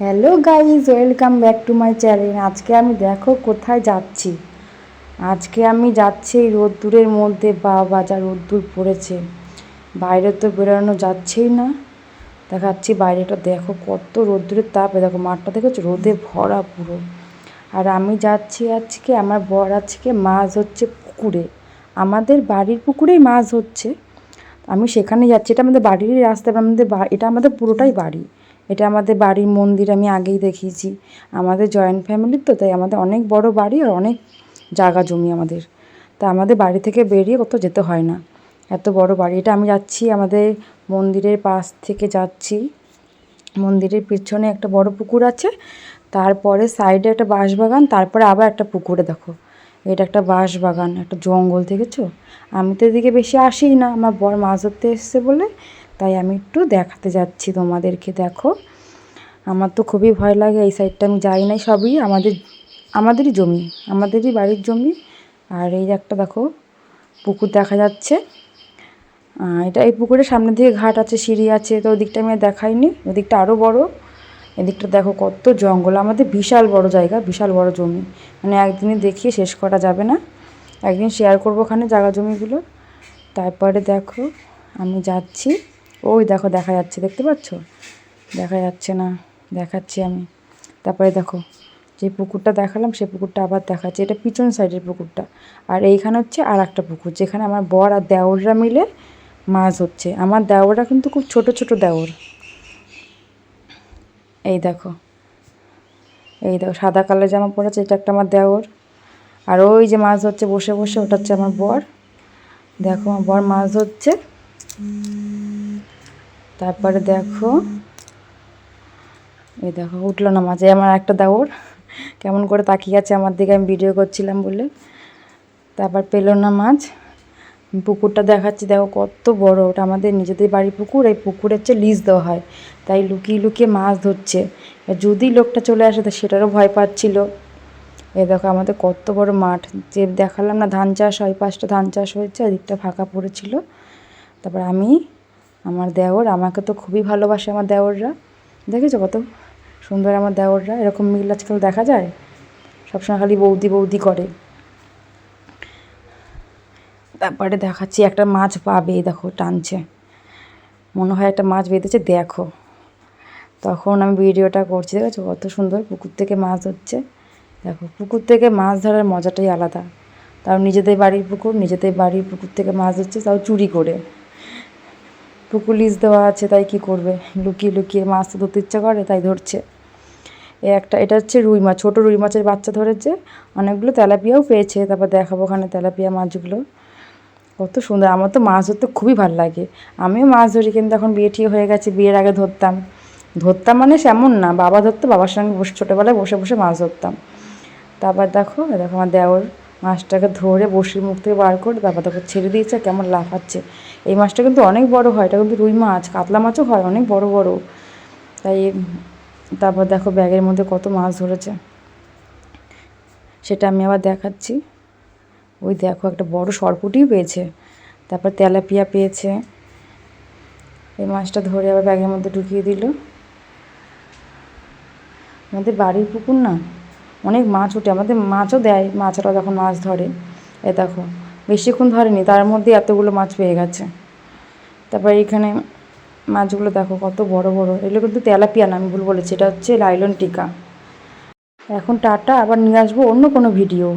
Hello guys welcome back to my channel আজকে আমি দেখো কোথায় যাচ্ছি। আজকে আমি যাচ্ছি এই রোদ্দুরের মধ্যে, বাবা যা রোদ্দুর পড়েছে। বাইরে তো বেরোনো যাচ্ছেই না। দেখাচ্ছি বাইরেটা, দেখো কত রোদ্দুরের তাপ। দেখো মাঠটা দেখেছ? রোদে ভরা পুরো। আর আমি যাচ্ছি আজকে, আমার বর আজকে মাছ হচ্ছে পুকুরে। আমাদের বাড়ির পুকুরেই মাছ হচ্ছে আমি সেখানে যাচ্ছি, এটা আমাদের বাড়িরই রাস্তা আমাদের এটা আমাদের পুরোটাই বাড়ি। এটা আমাদের বাড়ির মন্দির, আমি আগেই দেখিয়েছি। আমাদের জয়েন্ট ফ্যামিলির তো, তাই আমাদের অনেক বড় বাড়ি আর অনেক জায়গা জমি আমাদের। তা আমাদের বাড়ি থেকে বেরিয়ে কোথাও যেতে হয় না। এত বড় বাড়ি। এটা আমি যাচ্ছি আমাদের মন্দিরের পাশ থেকে যাচ্ছি। মন্দিরের পিছনে একটা বড় পুকুর আছে। তারপরে সাইডে একটা বাঁশবাগান, তারপরে আবার একটা পুকুরে দেখো। এটা একটা বাঁশবাগান, একটা জঙ্গল, দেখেছ? আমি তো এদিকে বেশি আসিই না। আমার বর মাছ ধরতে এসছে বলে তাই আমি একটু দেখাতে যাচ্ছি তোমাদেরকে, দেখো। আমার তো খুবই ভয় লাগে, এই সাইডটা আমি যাই নাই সবই, আমাদের, আমাদেরই জমি, আমাদেরই বাড়ির জমি। আর এই একটা, দেখো, পুকুর দেখা যাচ্ছে। এটা এই পুকুরের সামনের দিকে ঘাট আছে, সিঁড়ি আছে, তো ওদিকটা আমি দেখাইনি। ওদিকটা আরও বড়, এদিকটা দেখো কত জঙ্গল, আমাদের বিশাল বড় জায়গা, বিশাল বড় জমি। মানে একদিনে দেখিয়ে শেষ করা যাবে না। একদিন শেয়ার করব ওখানে জায়গা জমিগুলো। তারপরে দেখো, আমি যাচ্ছি। ওই দেখো, দেখা যাচ্ছে, দেখতে পাচ্ছ? দেখা যাচ্ছে না, দেখাচ্ছি আমি। তারপরে দেখো, যে পুকুরটা দেখালাম সেই পুকুরটা আবার দেখাচ্ছে। এটা পিছন সাইডের পুকুরটা। আর এইখানে হচ্ছে আর একটা পুকুর, যেখানে আমার বর আর দেওররা মিলে মাছ হচ্ছে আমার দেওররা কিন্তু খুব ছোট ছোট দেওর। এই দেখো এই দেখো, সাদা কালার জামা পরেছে, এটা একটা আমার দেওর। আর ওই যে মাছ ধরছে, বসে বসে, ওটা হচ্ছে আমার বর। দেখো, আমার বর মাছ ধরছে। তারপরে দেখো, এই দেখো, উঠল না মাঝে, আমার একটা দেওর। কেমন করে তাকিয়ে আছে আমার দিকে, আমি ভিডিও করছিলাম বলে। তারপর পেল না মাছ। পুকুরটা দেখাচ্ছি, দেখো কত বড়, ওটা আমাদের নিজেদের বাড়ির পুকুর, এই পুকুরের চেয়ে লিজ দেওয়া হয়। তাই লুকিয়ে লুকিয়ে মাছ ধরছে। যদি লোকটা চলে আসে, তা সেটারও ভয় পাচ্ছিল। এ দেখো, আমাদের কত বড় মাঠ। যে দেখালাম না, ধান চাষ হয়, পাঁচটা ধান চাষ হয়েছে এদিকটা ফাঁকা পড়েছিল। তারপর আমি আমার দেওর, আমাকে তো খুবই ভালোবাসে আমার দেওররা। দেখেছ কত সুন্দর আমার দেওররা? এরকম মিল আজকাল দেখা যায়? সবসময় খালি বৌদি বৌদি করে। তারপরে দেখাচ্ছি, একটা মাছ পাবে, দেখো, টানছে। মনে হয় একটা মাছ বেঁধেছে, দেখো। তখন আমি ভিডিওটা করছি, দেখেছ কত সুন্দর পুকুর থেকে মাছ হচ্ছে দেখো, পুকুর থেকে মাছ ধরার মজাটাই আলাদা। তাও নিজেদের বাড়ির পুকুর, নিজেদের বাড়ির পুকুর থেকে মাছ হচ্ছে তাও চুরি করে। পুকুর লিজ দেওয়া আছে, তাই কি করবে? লুকিয়ে লুকিয়ে মাছ তো ধরতে ইচ্ছা করে, তাই ধরছে। এ একটা, এটা হচ্ছে রুই মাছ, ছোটো রুই মাছের বাচ্চা ধরেছে, অনেকগুলো তেলাপিয়াও পেয়েছে, তারপর দেখাবো ওখানে তেলাপিয়া মাছগুলো। কত সুন্দর, আমার তো মাছ ধরতে খুবই ভালো লাগে। আমিও মাছ ধরি, কিন্তু এখন বিয়ে ঠিক হয়ে গেছে, বিয়ের আগে ধরতাম। ধরতাম মানে সেমন না, বাবা ধরতো, বাবার সঙ্গে বসে, ছোটোবেলায় বসে বসে মাছ ধরতাম। তারপর দেখো দেখো আমার দেওর। মাছটাকে ধরে বসির মুখ থেকে বার করে তারপর দেখো ছেড়ে দিয়েছে, কেমন লাফাচ্ছে। এই মাছটা কিন্তু অনেক বড় হয়, এটা কিন্তু রুই মাছ, কাতলা মাছও হয়, অনেক বড় বড়। তাই তারপর দেখো ব্যাগের মধ্যে কত মাছ ধরেছে। সেটা আমি আবার দেখাচ্ছি। ওই দেখো একটা বড় সরপুটিও পেয়েছে, তারপর তেলাপিয়া পেয়েছে। এই মাছটা ধরে আবার ব্যাগের মধ্যে ঢুকিয়ে দিল। আমাদের বাড়ির পুকুর না অনেক মাছ উঠে, আমাদের মাছও দেয়, মাছরা যখন মাছ ধরে। এ দেখো, বেশিক্ষণ ধরেনি, তার মধ্যে এতগুলো মাছ পেয়ে গেছে। তারপর এখানে মাছগুলো দেখো, কত বড় বড়। এগুলো কিন্তু তেলাপিয়া না, আমি ভুল বলেছি, এটা হচ্ছে লাইলন টিকা। এখন টাটা, আবার নিয়ে আসব অন্য কোনো ভিডিও।